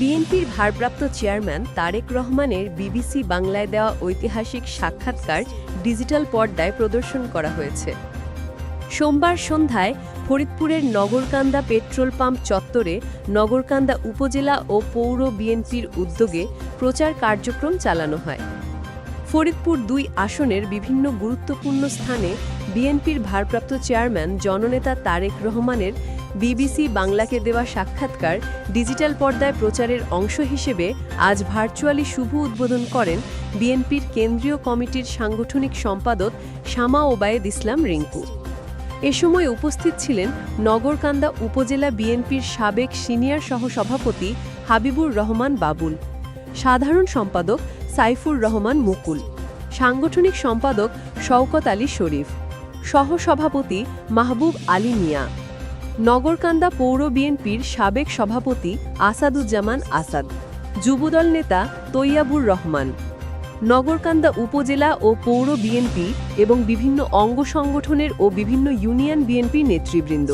বিএনপির ভারপ্রাপ্ত চেয়ারম্যান তারেক রহমানের বিবিসি বাংলায় দেওয়া ঐতিহাসিক সাক্ষাৎকার ডিজিটাল পর্দায় প্রদর্শন করা হয়েছে। সোমবার সন্ধ্যায় ফরিদপুরের নগরকান্দা পেট্রোল পাম্প চত্বরে নগরকান্দা উপজেলা ও পৌর বিএনপির উদ্যোগে প্রচার কার্যক্রম চালানো হয়। ফরিদপুর দুই আসনের বিভিন্ন গুরুত্বপূর্ণ স্থানে বিএনপির ভারপ্রাপ্ত চেয়ারম্যান জননেতা তারেক রহমানের বিবিসি বাংলাকে দেওয়া সাক্ষাৎকার ডিজিটাল পর্দায় প্রচারের অংশ হিসেবে আজ ভার্চুয়ালি শুভ উদ্বোধন করেন বিএনপির কেন্দ্রীয় কমিটির সাংগঠনিক সম্পাদক শামা ওবায়েদ ইসলাম রিঙ্কু। এ সময় উপস্থিত ছিলেন নগরকান্দা উপজেলা বিএনপির সাবেক সিনিয়র সহসভাপতি হাবিবুর রহমান বাবুল, সাধারণ সম্পাদক সাইফুর রহমান মুকুল, সাংগঠনিক সম্পাদক শওকত আলী শরীফ। সহসভাপতি মাহবুব আলী মিয়া। নগরকান্দা পৌর বিএনপির সাবেক সভাপতি আসাদুজ্জামান আসাদ। যুবদল নেতা তৈয়াবুর রহমান। নগরকান্দা উপজেলা ও পৌর বিএনপি এবং বিভিন্ন অঙ্গ সংগঠনের ও বিভিন্ন ইউনিয়ন বিএনপি নেতৃবৃন্দ।